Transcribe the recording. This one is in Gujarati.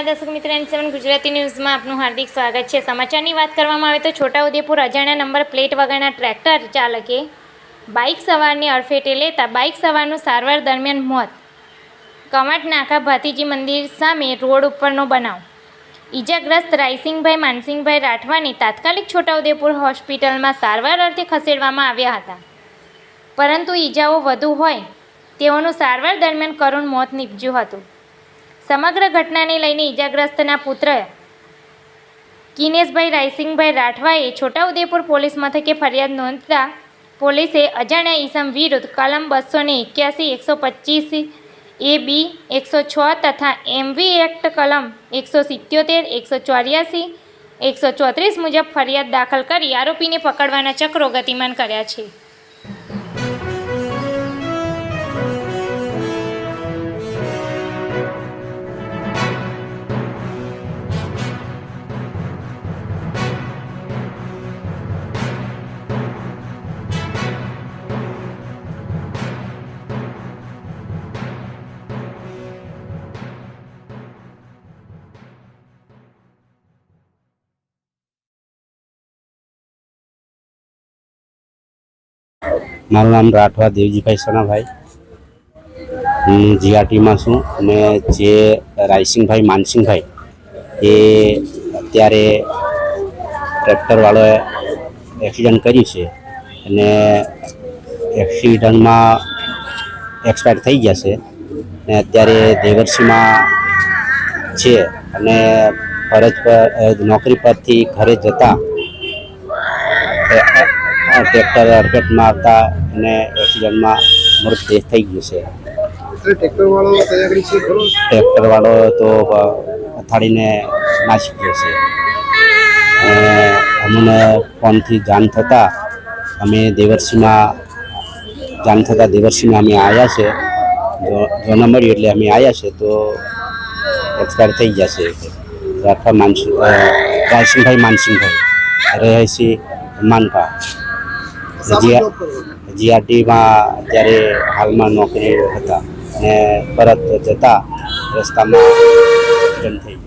નમસ્કાર દર્શક મિત્રો એન સેવન ગુજરાતી ન્યૂઝમાં આપનું હાર્દિક સ્વાગત છે. સમાચારની વાત કરવામાં આવે તો છોટાઉદેપુર અજાણ્યા નંબર પ્લેટ વગરના ટ્રેક્ટર ચાલકે બાઇક સવારને અડફેટે લેતા બાઇક સવારનું સારવાર દરમિયાન મોત. કમાટ નાકા ભાતીજી મંદિર સામે રોડ ઉપરનો બનાવ. ઈજાગ્રસ્ત રાયસિંગભાઈ માનસિંગભાઈ રાઠવાની તાત્કાલિક છોટાઉદેપુર હોસ્પિટલમાં સારવાર અર્થે ખસેડવામાં આવ્યા હતા. પરંતુ ઈજાઓ વધુ હોય તેઓનું સારવાર દરમિયાન કરુણ મોત નીપજ્યું હતું. સમગ્ર ઘટનાને લઈને ઈજાગ્રસ્તના પુત્ર કિનેશભાઈ રાયસિંગભાઈ રાઠવાએ છોટાઉદેપુર પોલીસ મથકે ફરિયાદ નોંધતા પોલીસે અજાણ્યા ઈસમ વિરુદ્ધ કલમ બસો ને એક્યાસી, એકસો પચીસ એ બી, એકસો છ તથા એમવી એક્ટ કલમ એકસો સિત્યોતેર, એકસો ચોર્યાસી, એકસો ચોત્રીસ મુજબ ફરિયાદ દાખલ કરી આરોપીને પકડવાના ચક્રો ગતિમાન કર્યા છે. મારું નામ રાઠવા દેવજીભાઈ સોનાભાઈ. હું જીઆરટીમાં છું અને જે રાયસિંગભાઈ માનસિંગભાઈ એ અત્યારે ટ્રેક્ટરવાળોએ એક્સિડન્ટ કર્યું છે અને એક્સિડન્ટમાં એક્સપાયર થઈ ગયા છે. અને અત્યારે દેવરસીમાં છે અને ફરજ પર નોકરી પરથી ઘરે જતા ટ્રેક્ટર અડફેટમાં મારતા અને એક્સિડન્ટમાં મૃતદેહ થઈ ગયો છે. ટ્રેક્ટર વાળો તો અથાડીને નાસી ગયો છે. અમને ફોનથી જાણ થતાં અમે દેવરસીમાં જાણ થતાં દેવરસીમાં અમે આવ્યા છે. જો જો ન મળ્યું એટલે અમે આવ્યા છે તો એક્સપાયર થઈ ગયા છે. રાઠવા માનસિંહ રાજસિંહભાઈ રાયસિંહભાઈ માનસિંહભાઈ રહે માનભા માનપા. જીઆરટીમાં ત્યારે હાલમાં નોકરી હતા અને પરત જતા રસ્તામાં થઈ